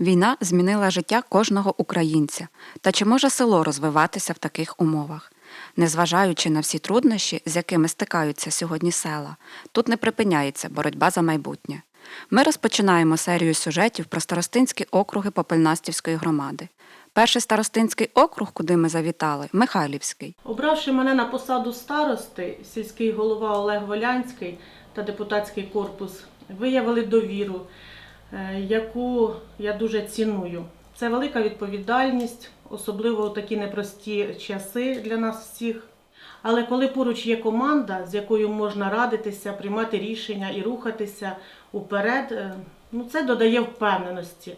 Війна змінила життя кожного українця. Та чи може село розвиватися в таких умовах? Незважаючи на всі труднощі, з якими стикаються сьогодні села, тут не припиняється боротьба за майбутнє. Ми розпочинаємо серію сюжетів про старостинські округи Попельнастівської громади. Перший старостинський округ, куди ми завітали, Михайлівський. Обравши мене на посаду старости, сільський голова Олег Волянський та депутатський корпус виявили довіру, яку я дуже ціную. Це велика відповідальність, особливо у такі непрості часи для нас всіх. Але коли поруч є команда, з якою можна радитися, приймати рішення і рухатися уперед, е, ну це додає впевненості.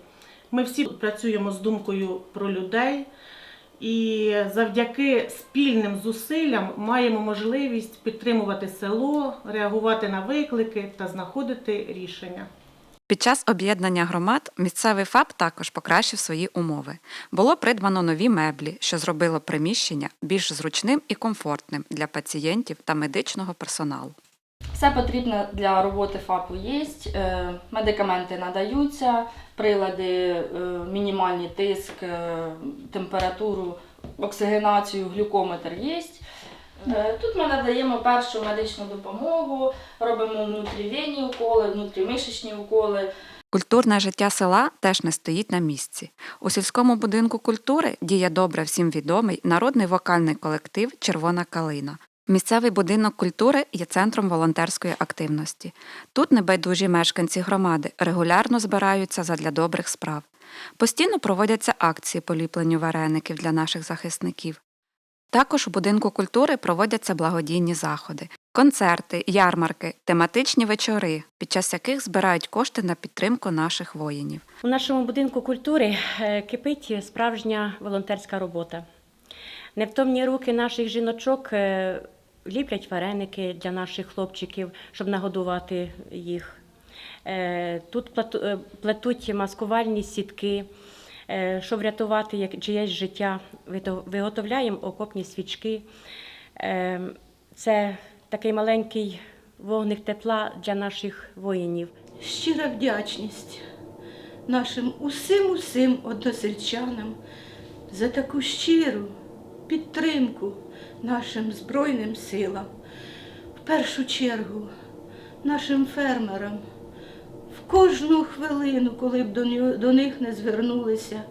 Ми всі працюємо з думкою про людей, і завдяки спільним зусиллям маємо можливість підтримувати село, реагувати на виклики та знаходити рішення. Під час об'єднання громад місцевий ФАП також покращив свої умови. Було придбано нові меблі, що зробило приміщення більш зручним і комфортним для пацієнтів та медичного персоналу. Все потрібне для роботи ФАПу є. е, Медикаменти надаються, прилади, е, мінімальний тиск, е, температуру, оксигенацію, глюкометр є. Е, Тут ми надаємо першу медичну допомогу, робимо внутрівенні уколи, внутрімишечні уколи. Культурне життя села теж не стоїть на місці. У сільському будинку культури діє добре всім відомий народний вокальний колектив Червона калина. Місцевий будинок культури є центром волонтерської активності. Тут небайдужі мешканці громади регулярно збираються задля добрих справ. Постійно проводяться акції по ліпленню вареників для наших захисників. Також у будинку культури проводяться благодійні заходи, концерти, ярмарки, тематичні вечори, під час яких збирають кошти на підтримку наших воїнів. У нашому будинку культури е, кипить справжня волонтерська робота. Невтомні руки наших жіночок е, ліплять вареники для наших хлопчиків, щоб нагодувати їх. Е, Тут плетуть маскувальні сітки, е, щоб врятувати як- чиєсь життя. Виготовляємо окопні свічки. Е, Це такий маленький вогник тепла для наших воїнів. щира вдячність нашим усім усім односельчанам за таку щиру підтримку нашим Збройним силам. В першу чергу нашим фермерам. Кожну хвилину, коли б до них не звернулися,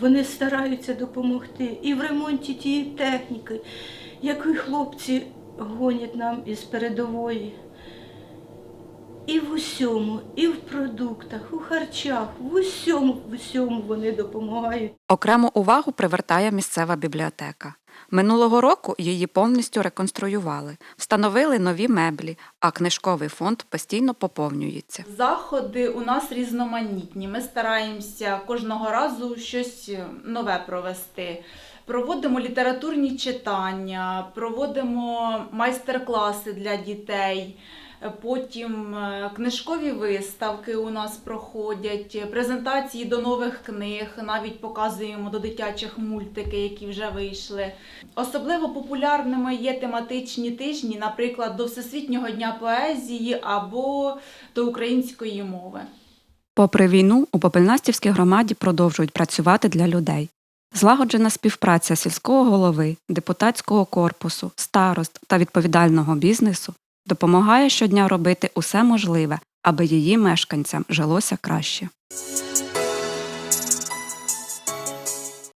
вони стараються допомогти і в ремонті тієї техніки, яку хлопці гонять нам із передової. І в усьому, і в продуктах, у харчах, в усьому, в усьому вони допомагають. Окрему увагу привертає місцева бібліотека. Минулого року її повністю реконструювали, встановили нові меблі, а книжковий фонд постійно поповнюється. Заходи у нас різноманітні. Ми стараємося кожного разу щось нове провести. Проводимо літературні читання, проводимо майстер-класи для дітей. Потім е, книжкові виставки у нас проходять, презентації до нових книг, навіть показуємо до дитячих мультики, які вже вийшли. Особливо популярними є тематичні тижні, наприклад, до Всесвітнього дня поезії або до української мови. Попри війну, у Попельнастівській громаді продовжують працювати для людей. Злагоджена співпраця сільського голови, депутатського корпусу, старост та відповідального бізнесу допомагає щодня робити усе можливе, аби її мешканцям жилося краще.